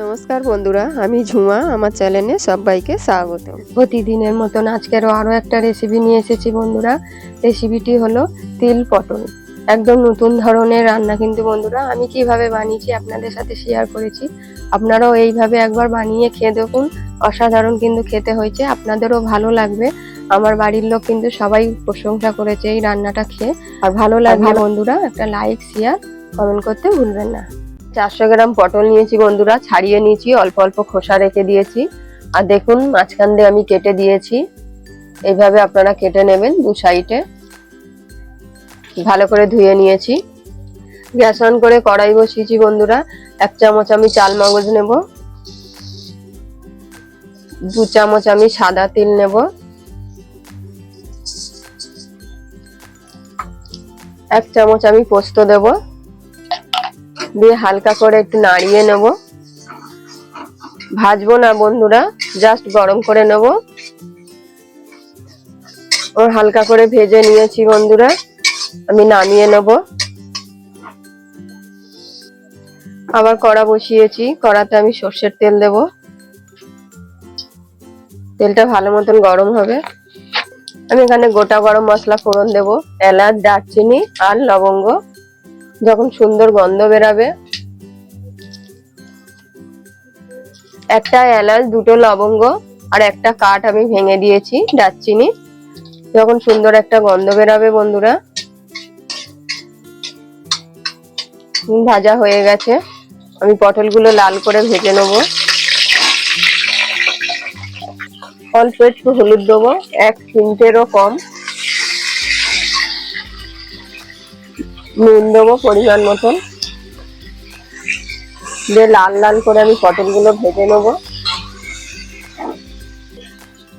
নমস্কার বন্ধুরা আমি ঝুমা আমার চ্যানেলে সবাইকে স্বাগত প্রতিদিনের মতন আজকেরও আরও একটা রেসিপি নিয়ে এসেছি বন্ধুরা। রেসিপিটি হলো তিল পটল। একদম নতুন ধরনের রান্না কিন্তু বন্ধুরা আমি কীভাবে বানিয়েছি আপনাদের সাথে শেয়ার করেছি। আপনারাও এইভাবে একবার বানিয়ে খেয়ে দেখুন। অসাধারণ কিন্তু খেতে হয়েছে আপনাদেরও ভালো লাগবে। আমার বাড়ির লোক কিন্তু সবাই প্রশংসা করেছে এই রান্নাটা খেয়ে। আর ভালো লাগবে বন্ধুরা একটা লাইক শেয়ার কমেন্ট করতে ভুলবেন না। চারশো গ্রাম পটল নিয়েছি বন্ধুরা, ছাড়িয়ে নিয়েছি, অল্প অল্প খোসা রেখে দিয়েছি। আর দেখুন, মাঝখান দিয়ে আমি কেটে দিয়েছি। এইভাবে আপনারা কেটে নেবেন দু সাইডে। ভালো করে ধুয়ে নিয়েছি। গ্যাস অন করে কড়াই বসিয়েছি বন্ধুরা, এক চামচ আমি চাল মগজ নেব। দু চামচ আমি সাদা তিল নেব। এক চামচ আমি পোস্ত দেবো। দিয়ে হালকা করে একটু নাড়িয়ে নেব। ভাজবো না বন্ধুরা জাস্ট গরম করে নেব। ও হালকা করে ভেজে নিয়েছি বন্ধুরা, আমি নামিয়ে নেব। আবার কড়া বসিয়েছি, কড়াতে আমি সর্ষের তেল দেব। তেলটা ভালো মতন গরম হবে। আমি এখানে গোটা গরম মশলা ফোড়ন দেব, এলাচ, দারচিনি আর লবঙ্গ। যখন সুন্দর গন্ধ বেরাবে। একটা এলাচ, দুটো লবঙ্গ আর একটা কাঠ আমি ভেঙে দিয়েছি দারচিনি। যখন সুন্দর একটা গন্ধ বেরাবে বন্ধুরা। ভাজা হয়ে গেছে। আমি পটলগুলো লাল করে ভেজে নেব। অল্প একটু হলুদ দেবো, এক তিনটেরও কম। নুন দেবো পরিমাণ মতন। দিয়ে লাল লাল করে আমি পটলগুলো ভেজে নেব।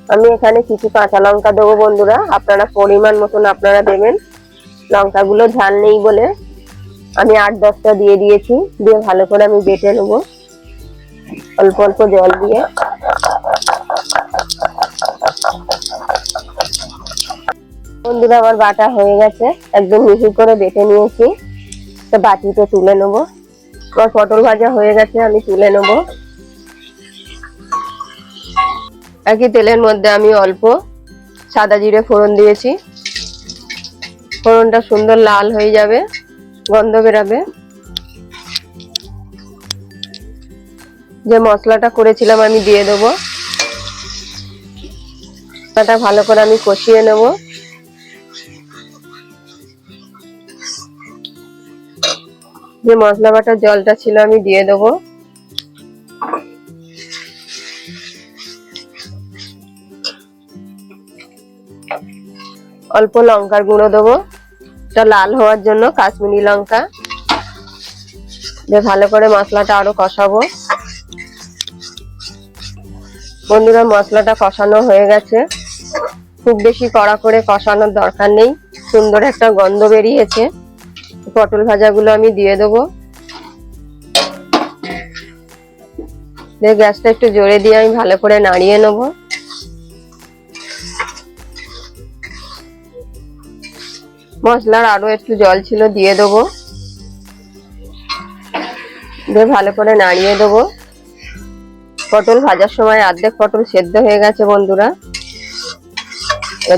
আমি এখানে কিছু কাঁচা লঙ্কা দেবো বন্ধুরা। আপনারা পরিমাণ মতন আপনারা দেবেন। লঙ্কাগুলো ঝাল নেই বলে আমি আট দশটা দিয়ে দিয়েছি। দিয়ে ভালো করে আমি বেটে নেব। অল্প অল্প জল দিয়ে। বন্ধুরা, আমার বাটা হয়ে গেছে। একদম মিহি করে বেটে নিয়েছি। তো বাটিতে তুলে নেব। আমার পটল ভাজা হয়ে গেছে, আমি তুলে নেব। একই তেলের মধ্যে আমি অল্প সাদা জিরে ফোড়ন দিয়েছি। ফোড়নটা সুন্দর লাল হয়ে যাবে, গন্ধ বেরাবে। যে মশলাটা করেছিলাম, আমি দিয়ে দেবো। মশলাটা ভালো করে আমি কষিয়ে নেব। যে মশলা বাটার জলটা ছিল আমি দিয়ে দেবো। অল্প লঙ্কার গুঁড়ো দেবো। এটা লাল হওয়ার জন্য কাশ্মীরি লঙ্কা। দিয়ে ভালো করে মশলাটা আরও কষাবো। বন্ধুরা, মশলাটা কষানো হয়ে গেছে। খুব বেশি কড়া করে কষানোর দরকার নেই। সুন্দর একটা গন্ধ বেরিয়েছে। পটল ভাজাগুলো আমি দিয়ে দেবো। গ্যাসটা একটু জোরে দিয়ে আমি ভালো করে নাড়িয়ে নেব। মশলার আরও একটু জল ছিল দিয়ে দেবো। দিয়ে ভালো করে নাড়িয়ে দেবো। পটল ভাজার সময় অর্ধেক পটল সেদ্ধ হয়ে গেছে বন্ধুরা।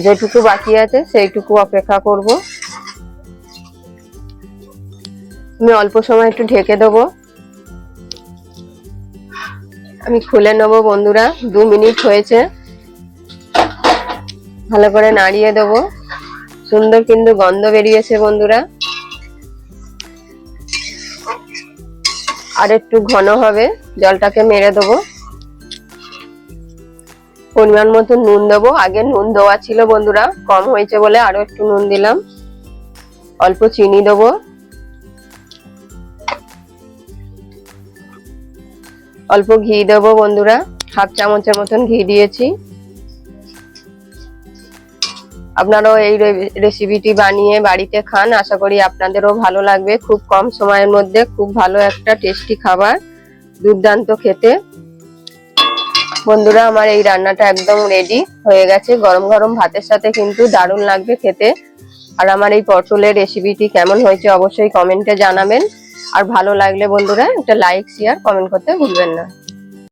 যেটুকু বাকি আছে সেইটুকু অপেক্ষা করব। আমি অল্প সময় একটু ঢেকে দেবো। আমি খুলে নেব বন্ধুরা, দু মিনিট হয়েছে। ভালো করে নাড়িয়ে দেব। সুন্দর কিন্তু গন্ধ বেরিয়েছে বন্ধুরা। আর একটু ঘন হবে, জলটাকে মেরে দেবো। পরিমাণ মতো নুন দেবো। আগে নুন দেওয়া ছিল বন্ধুরা, কম হয়েছে বলে আরও একটু নুন দিলাম। অল্প চিনি দেবো। অল্প ঘি দেবো বন্ধুরা। হাফ চামচের মতন ঘি দিয়েছি। আপনারাও এই রেসিপিটি বানিয়ে বাড়িতে খান। আশা করি আপনাদেরও ভালো লাগবে। খুব কম সময়ের মধ্যে খুব ভালো একটা টেস্টি খাবার। দুর্দান্ত খেতে। বন্ধুরা, আমার এই রান্নাটা একদম রেডি হয়ে গেছে। গরম গরম ভাতের সাথে কিন্তু দারুণ লাগবে খেতে। আর আমার এই পটলের রেসিপিটি কেমন হয়েছে অবশ্যই কমেন্টে জানাবেন। আর ভালো লাগলে বন্ধুরা একটা লাইক শেয়ার কমেন্ট করতে ভুলবেন না।